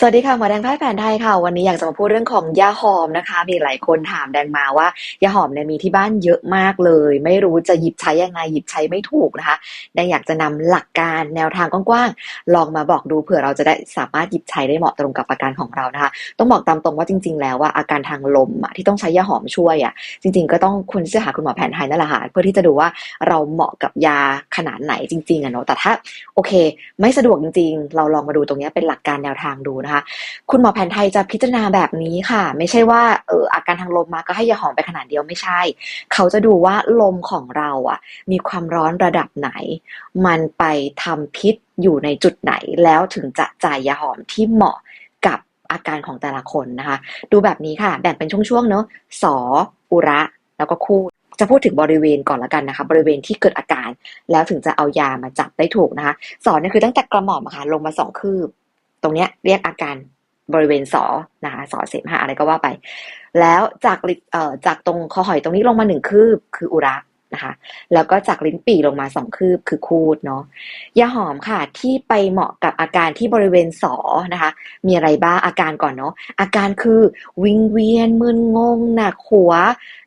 สวัสดีค่ะหมอแดงแพทย์แผนไทยค่ะ วันนี้อยากจะมาพูดเรื่องของยาหอมนะคะ มีหลายคนถามแดงมาว่ายาหอมเนี่ยมีที่บ้านเยอะมากเลย ไม่รู้จะหยิบใช้ยังไงหยิบใช้ไม่ถูกนะคะแดงอยากจะนำหลักการแนวทางกว้างๆลองมาบอกดูเผื่อเราจะได้สามารถหยิบใช้ได้เหมาะตรงกับอาการของเรานะคะ ต้องบอกตามตรงว่าจริง ๆ แล้วว่าอาการทางลมที่ต้องใช้ยาหอมช่วยอะจริง ๆ ก็ต้องควรที่จะหาคุณหมอแผนไทยนั่นแหละค่ะเพื่อที่จะดูว่าเราเหมาะกับยาขนาดไหนจริงๆอะเนาะแต่ถ้าโอเค ไม่สะดวกจริง ๆ เราลองมาดูตรงนี้เป็นหลักการแนวทางดูนะคะคุณหมอแผนไทยจะพิจารณาแบบนี้ค่ะ ไม่ใช่ว่าเอออาการทางลมมาก็ให้ยาหอมไปขนาดเดียวไม่ใช่ เขาจะดูว่าลมของเราอะ มีความร้อนระดับไหน มันไปทำพิษอยู่ในจุดไหนแล้วถึงจะจ่ายยาหอมที่เหมาะกับอาการของแต่ละคนนะคะ ดูแบบนี้ค่ะ แบ่งเป็นช่วงๆเนาะสออุระ แล้วก็คูดจะพูดถึงบริเวณก่อนละกันนะคะ บริเวณที่เกิดอาการ แล้วถึงจะเอายามาจับได้ถูกนะคะสอนเนี่ยคือตั้งแต่กระหม่อมค่ะลงมาสองคืบ ตรงเนี้ยเรียกอาการบริเวณสอนะคะสอเสมหะอะไรก็ว่าไป แล้วจากเอ่อจากตรงคอหอยตรงนี้ลงมาหนึ่งคืบคืออุระ นะคะ แล้วก็จากลิ้นปี่ลงมาสองคืบคือคูดเนาะยาหอมค่ะที่ไปเหมาะกับอาการที่บริเวณสอนะคะ มีอะไรบ้างอาการก่อนเนาะอาการคือวิงเวียนมึนงงหนักหัว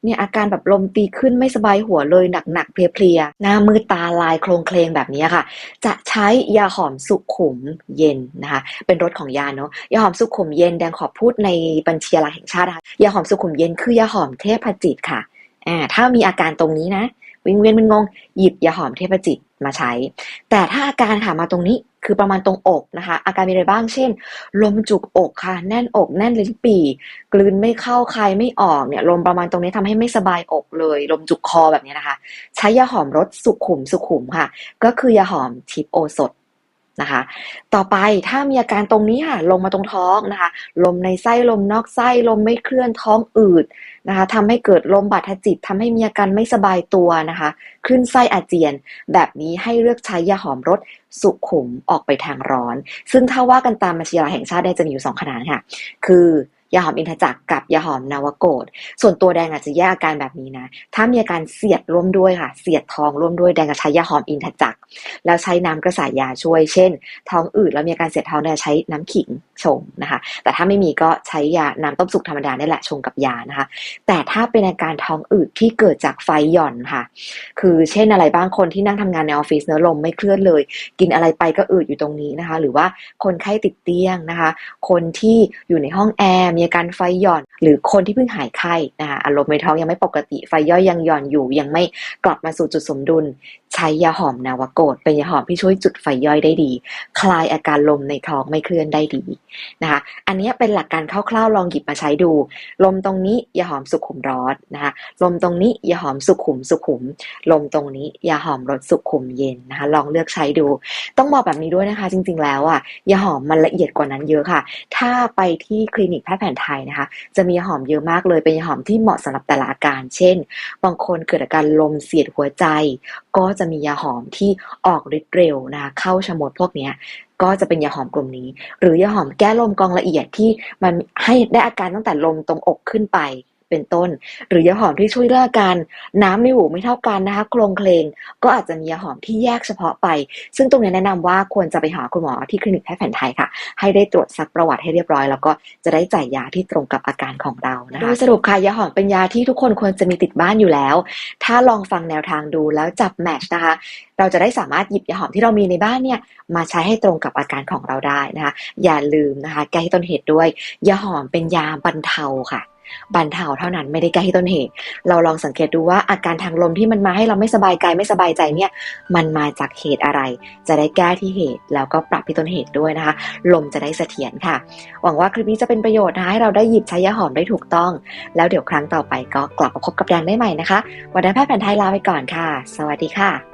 เนี่ยอาการแบบลมตีขึ้นไม่สบายหัวเลยหนักๆเพลียๆหน้ามืดตาลายโครงเคลงแบบนี้ค่ะ จะใช้ยาหอมสุขุมเย็นนะคะ เป็นรสของยาเนาะยาหอมสุขุมเย็นแดงขอพูดในบัญชียาลาแห่งชาตินะคะยาหอมสุขุมเย็นคือยาหอมเทพจิตค่ะ อ่าถ้ามีอาการตรงนี้นะ วิงเวียนมึนงง หยิบยาหอมเทพจิตมาใช้ แต่ถ้าอาการค่ะมาตรงนี้คือประมาณตรงอกนะคะ อาการมีอะไรบ้างเช่น ลมจุกอกค่ะ แน่นอกแน่นลิ้นปี่ กลืนไม่เข้าคายไม่ออกเนี่ยลมประมาณตรงนี้ทำให้ไม่สบายอกเลย ลมจุกคอแบบนี้นะคะ ใช้ยาหอมรสสุขุมสุขุมค่ะ ก็คือยาหอมทิพโอสถ นะคะ ต่อไปถ้ามีอาการตรงนี้ค่ะ ลงมาตรงท้องนะคะ ลมในไส้ลมนอกไส้ลมไม่เคลื่อนท้องอืดนะคะทำให้เกิดลมบาดทะจิตทำให้มีอาการไม่สบายตัวนะคะ ขึ้นไส้อาเจียน แบบนี้ให้เลือกใช้ยาหอมรสสุขุมออกไปทางร้อน ซึ่งถ้าว่ากันตามบัญชียาแห่งชาติได้จะมีอยู่สองขนาดค่ะ คือยาหอมอินทจักรกับยาหอมนาวโกดส่วนตัวแดงอาจจะแยกอาการแบบนี้นะ ถ้ามีอาการเสียดร่วมด้วยค่ะ เสียดท้องร่วมด้วยแดงจะใช้ยาหอมอินทจักร แล้วใช้น้ำกระสายยาช่วย เช่น ท้องอืดแล้วมีอาการเสียดท้องเนี่ยใช้น้ำขิงชงนะคะ แต่ถ้าไม่มีก็ใช้ยาน้ำต้มสุกธรรมดานี่แหละชงกับยานะคะ แต่ถ้าเป็นอาการท้องอืดที่เกิดจากไฟหย่อนค่ะ คือเช่นอะไรบ้างคนที่นั่งทำงานในออฟฟิศเนื้อลมไม่เคลื่อนเลย กินอะไรไปก็อืดอยู่ตรงนี้นะคะ หรือว่าคนไข้ติดเตียงนะคะ คนที่อยู่ในห้องแอร์มีอาการไฟหย่อน หรือคนที่เพิ่งหายไข้นะคะอารมณ์ในท้องยังไม่ปกติ ไฟย่อยยังหย่อนอยู่ ยังไม่กลับมาสู่จุดสมดุล ใช้ยาหอมนาวโกดเป็นยาหอมที่ช่วยจุดไฟย่อยได้ดี คลายอาการลมในท้องไม่เคลื่อนได้ดีนะคะ อันนี้เป็นหลักการคร่าวๆลองหยิบมาใช้ดู ลมตรงนี้ยาหอมสุขุมร้อนนะคะลมตรงนี้ยาหอมสุขุมสุขุม ลมตรงนี้ยาหอมรสสุขุมเย็นนะคะ ลองเลือกใช้ดู ต้องบอกแบบนี้ด้วยนะคะ จริง ๆ แล้วอะยาหอมมันละเอียดกว่านั้นเยอะค่ะ ถ้าไปที่คลินิกแพทย์แผนไทยนะคะ จะมียาหอมเยอะมากเลย เป็นยาหอมที่เหมาะสำหรับแต่ละอาการ เช่น บางคนเกิดอาการลมเสียดหัวใจ ก็จะมียาหอมที่ออกฤทธิ์เร็วนะเข้าชมดพวกเนี้ยก็จะเป็นยาหอมกลุ่มนี้ หรือยาหอมแก้ลมกองละเอียดที่มันให้ได้อาการตั้งแต่ลมตรงอกขึ้นไป เป็นต้น หรือยาหอมที่ช่วยเรื่าการน้ำในหูไม่เท่ากันนะคะโครงเคลงก็อาจจะมียาหอมที่แยกเฉพาะไป ซึ่งตรงนี้แนะนำว่าควรจะไปหาคุณหมอที่คลินิกแพทย์แผนไทยค่ะ ให้ได้ตรวจซักประวัติให้เรียบร้อย แล้วก็จะได้จ่ายยาที่ตรงกับอาการของเรานะคะโดยสรุปค่ะยาหอมเป็นยาที่ทุกคนควรจะมีติดบ้านอยู่แล้ว ถ้าลองฟังแนวทางดูแล้วจับแมชนะคะเราจะได้สามารถหยิบยาหอมที่เรามีในบ้านเนี่ยมาใช้ให้ตรงกับอาการของเราได้นะคะ อย่าลืมนะคะแก้ที่ต้นเหตุด้วยยาหอมเป็นยาบรรเทาค่ะ บรรเทาเท่านั้นไม่ได้แก้ที่ต้นเหตุ เราลองสังเกตดูว่าอาการทางลมที่มันมาให้เราไม่สบายกายไม่สบายใจเนี่ย มันมาจากเหตุอะไร จะได้แก้ที่เหตุ แล้วก็ปรับที่ต้นเหตุด้วยนะคะ ลมจะได้เสถียรค่ะ หวังว่าคลิปนี้จะเป็นประโยชน์นะคะให้เราได้หยิบใช้ยาหอมได้ถูกต้อง แล้วเดี๋ยวครั้งต่อไปก็กลับมาพบกับแดงได้ใหม่นะคะ วันนี้แพทย์แผนไทยลาไปก่อนค่ะ สวัสดีค่ะ